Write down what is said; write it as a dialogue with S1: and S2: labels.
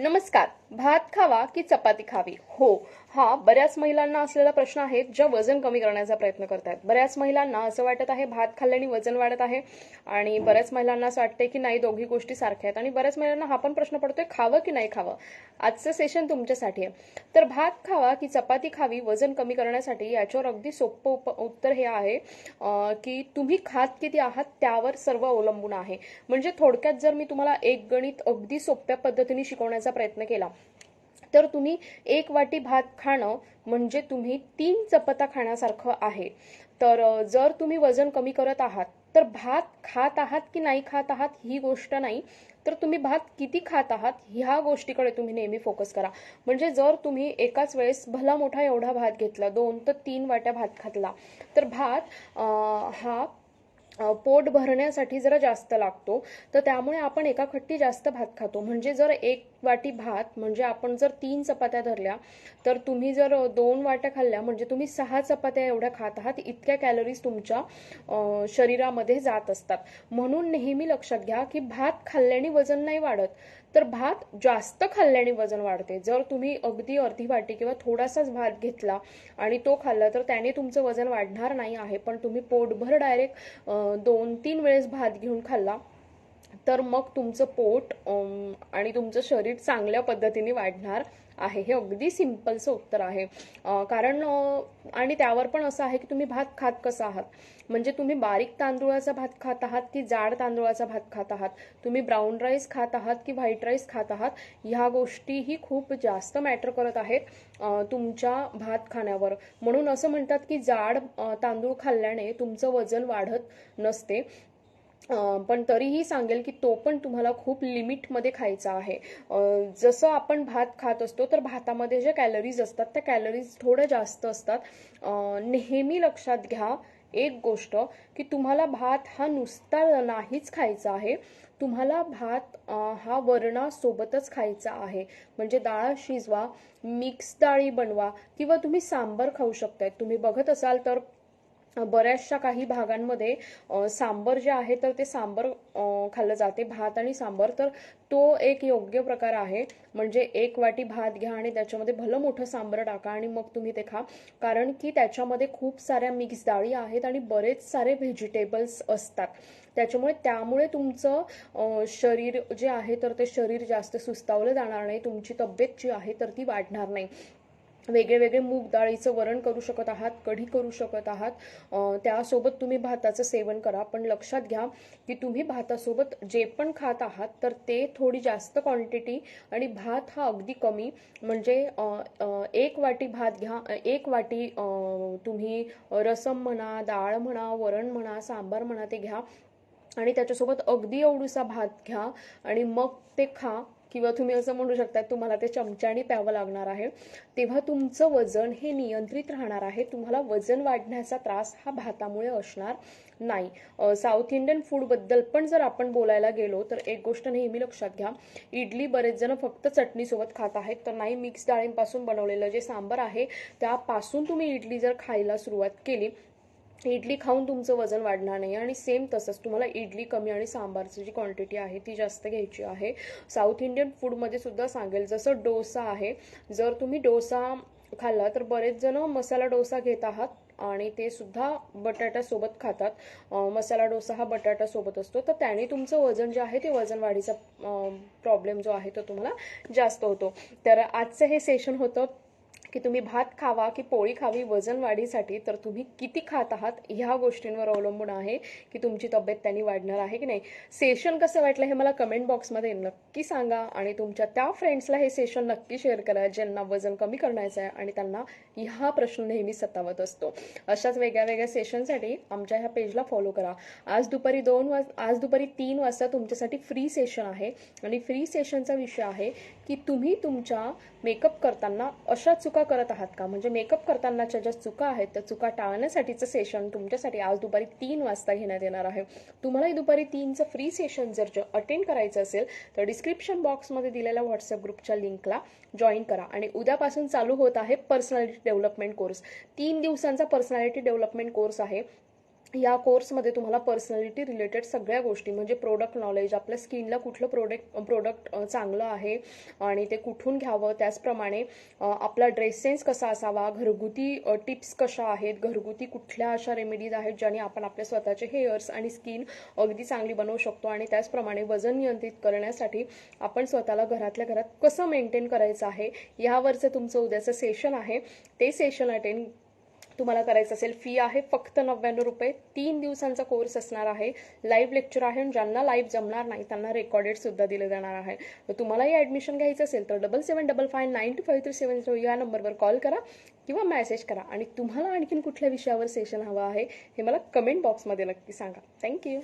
S1: नमस्कार. भात खावा की चपाती खावी? हो हा बऱ्याच महिलांना असलेला प्रश्न आहे ज्या वजन कमी करण्याचा प्रयत्न करत आहेत बऱ्याच महिलांना असं वाटत आहे भात खाल्ल्याने वजन वाढत आहे. आणि बऱ्याच महिलांना असं वाटतंय की नाही दोघी गोष्टी सारख्या आहेत. आणि बऱ्याच महिलांना हा पण प्रश्न पडतोय खावं की नाही खावं? आजचं सेशन तुमच्यासाठी आहे. तर भात खावा की चपाती खावी वजन कमी करण्यासाठी याच्यावर अगदी सोपं उप उत्तर हे आहे की तुम्ही खात किती आहात त्यावर सर्व अवलंबून आहे. म्हणजे थोडक्यात जर मी तुम्हाला एक गणित अगदी सोप्या पद्धतीने शिकवण्याचा प्रयत्न केला. तर तुम्ही एक वाटी भात खाणं म्हणजे तुम्ही तीन चपात्या खाण्यासारखं आहे. तर जर तुम्ही वजन कमी करत आहात तर भात खात आहात की नाही खात आहात ही गोष्ट नाही. तर तुम्ही भात किती खात आहात ह्या गोष्टीकडे तुम्ही नेहमी फोकस करा. म्हणजे जर तुम्ही एकाच वेळेस भला मोठा एवढा भात घेतला दोन तर तीन वाट्या भात खातला तर भात हा पोट भरण्यासाठी जरा जास्त लागतो. तर त्यामुळे आपण एका खट्टी जास्त भात खातो. म्हणजे जर एक वाटी भात म्हणजे आपण जर तीन चपात्या धरल्या तर तुम्ही जर दोन वाट्या खाल्ल्या म्हणजे तुम्ही सहा चपात्या एवढ्या खात आहात इतक्या कॅलरीज तुमच्या शरीरामध्ये जात असतात. म्हणून नेहमी लक्षात घ्या की भात खाल्ल्याने वजन नाही वाढत. तर भात जास्त खाल्ल्याने वजन वाढते. जर तुम्ही अगदी अर्धी वाटी किंवा थोडासाच भात घेतला आणि तो खाल्ला तर त्याने तुमचं वजन वाढणार नाही आहे. पण तुम्ही पोटभर डायरेक्ट दोन तीन वेळेस भात घेऊन खाल्ला तर मग तुमचं पोट आणि तुमचं शरीर चांगल्या पद्धतीने वाढणार. आहे. हे अगदी सिम्पलचं उत्तर आहे. कारण आणि त्यावर पण असं आहे की तुम्ही भात खात कसं आहात? म्हणजे तुम्ही बारीक तांदूळाचा भात खात आहात की जाड तांदूळाचा भात खात आहात? तुम्ही ब्राऊन राईस खात आहात की व्हाईट राईस खात आहात? ह्या गोष्टीही खूप जास्त मॅटर करत आहेत तुमच्या भात खाण्यावर. म्हणून असं म्हणतात की जाड तांदूळ खाल्ल्याने तुमचं वजन वाढत नसते. पण तरीही सांगेल की तो पण तुम्हाला खूप लिमिटमध्ये खायचा आहे. जसं आपण भात खात असतो तर भातामध्ये ज्या कॅलरीज असतात त्या कॅलरीज थोड्या जास्त असतात. नेहमी लक्षात घ्या एक गोष्ट की तुम्हाला भात हा नुसता नाहीच खायचा आहे. तुम्हाला भात हा वरणासोबतच खायचा आहे. म्हणजे डाळ शिजवा मिक्स डाळी बनवा किंवा तुम्ही सांबर खाऊ शकताय. तुम्ही बघत असाल तर बऱ्याचशा काही भागांमध्ये सांबर जे आहे तर ते सांबर खाल्लं जाते. भात आणि सांबर तर तो एक योग्य प्रकार आहे. म्हणजे एक वाटी भात घ्या आणि त्याच्यामध्ये भलं मोठं सांबर टाका आणि मग तुम्ही ते खा. कारण की त्याच्यामध्ये खूप साऱ्या मिक्स डाळी आहेत आणि बरेच सारे व्हेजिटेबल्स असतात. त्याच्यामुळे त्यामुळे तुमचं शरीर जे आहे तर ते शरीर जास्त सुस्तावलं जाणार नाही. तुमची तब्येत जी आहे तर ती वाढणार नाही. वेगळे वेगळे मूग डाळीचं वरण करू शकत आहात कढी करू शकत आहात. त्यासोबत तुम्ही भाताचं सेवन करा. पण लक्षात घ्या की तुम्ही भातासोबत जे पण खात आहात तर ते थोडी जास्त क्वांटिटी आणि भात हा अगदी कमी. म्हणजे एक वाटी भात घ्या एक वाटी तुम्ही रसम म्हणा डाळ म्हणा वरण म्हणा सांबार म्हणा ते घ्या. आणि त्याच्यासोबत अगदी एवढूसा भात घ्या आणि मग ते खा. किंवा तुम्ही असं म्हणू शकता तुम्हाला ते चमच्याने प्यावं लागणार आहे. तेव्हा तुमचं वजन हे नियंत्रित राहणार आहे. तुम्हाला वजन वाढण्याचा त्रास हा भातामुळे असणार नाही. साऊथ इंडियन फूडबद्दल पण जर आपण बोलायला गेलो तर एक गोष्ट नेहमी लक्षात घ्या. इडली बरेच जण फक्त चटणीसोबत खात आहेत. तर नाही मिक्स डाळींपासून बनवलेलं जे सांबर आहे त्यापासून तुम्ही इडली जर खायला सुरुवात केली इडली खाऊन तुमचं वजन वाढणार नाही आणि सेम तसंच तुम्हाला इडली कमी आणि सांबारची जी क्वांटिटी आहे ती जास्त घ्यायची आहे. साऊथ इंडियन फूडमध्ये सुद्धा सांगेल जसं डोसा आहे जर तुम्ही डोसा खाल्ला तर बरेच जण मसाला डोसा घेत आहात आणि ते सुद्धा बटाट्यासोबत खातात. मसाला डोसा हा बटाट्यासोबत असतो तर त्याने तुमचं वजन जे आहे ते वजन वाढीचा प्रॉब्लेम जो आहे तो तुम्हाला जास्त होतो. तर आजचं हे सेशन होतं. की तुम्ही भात खावा की पोळी खावी वजन वाढीसाठी तर तुम्ही किती खात आहात ह्या गोष्टींवर अवलंबून आहे की तुमची तब्येत त्यांनी वाढणार आहे की नाही. सेशन कसं वाटलं हे मला कमेंट बॉक्समध्ये नक्की सांगा आणि तुमच्या त्या फ्रेंड्सला हे सेशन नक्की शेअर करा ज्यांना वजन कमी करायचं आहे आणि त्यांना ह्या प्रश्न नेहमी सतावत असतो. अशाच वेगळ्या वेगळ्या सेशनसाठी आमच्या ह्या पेजला फॉलो करा. आज दुपारी दोन वाज आज दुपारी तीन वाजता तुमच्यासाठी फ्री सेशन आहे आणि फ्री सेशनचा विषय आहे की तुम्ही तुमच्या मेकअप करताना अशा चुका करत आहात का? म्हणजे मेकअप करतानाच्या ज्या चुका आहेत त्या चुका टाळण्यासाठीचं सेशन तुमच्यासाठी आज दुपारी तीन वाजता घेण्यात येणार आहे. तुम्हालाही दुपारी तीनचं फ्री सेशन जर अटेंड करायचं असेल तर डिस्क्रिप्शन बॉक्समध्ये दिलेल्या व्हॉट्सअप ग्रुपच्या लिंकला जॉईन करा. आणि उद्यापासून चालू होत आहे पर्सनॅलिटी डेव्हलपमेंट कोर्स तीन दिवसांचा पर्सनॅलिटी डेव्हलपमेंट कोर्स आहे. या कोर्समध्ये तुम्हाला पर्सनॅलिटी रिलेटेड सगळ्या गोष्टी म्हणजे प्रोडक्ट नॉलेज आपल्या स्किनला कुठलं प्रोडक्ट प्रोडक्ट चांगलं आहे आणि ते कुठून घ्यावं त्याचप्रमाणे आपला ड्रेस सेन्स कसा असावा घरगुती टिप्स कशा आहेत घरगुती कुठल्या अशा रेमेडीज आहेत ज्याने आपण आपल्या स्वतःचे हेअर्स आणि स्किन अगदी चांगली बनवू शकतो आणि त्याचप्रमाणे वजन नियंत्रित करण्यासाठी आपण स्वतःला घरातल्या घरात कसं मेंटेन करायचं आहे यावरचं तुमचं उद्याचं सेशन आहे. ते सेशन अटेंड तुम्हाला करायचं असेल फी आहे फक्त नव्याण्णव रुपये. तीन दिवसांचा कोर्स असणार आहे. लाईव्ह लेक्चर आहे आणि ज्यांना लाईव्ह जमणार नाही त्यांना रेकॉर्डेड सुद्धा दिलं जाणार आहे. तर तुम्हालाही ॲडमिशन घ्यायचं असेल तर double seven double five nine two five three seven zero या नंबरवर कॉल करा किंवा मेसेज करा. आणि तुम्हाला आणखीन कुठल्या विषयावर सेशन हवं आहे हे मला कमेंट बॉक्समध्ये नक्की सांगा. थँक्यू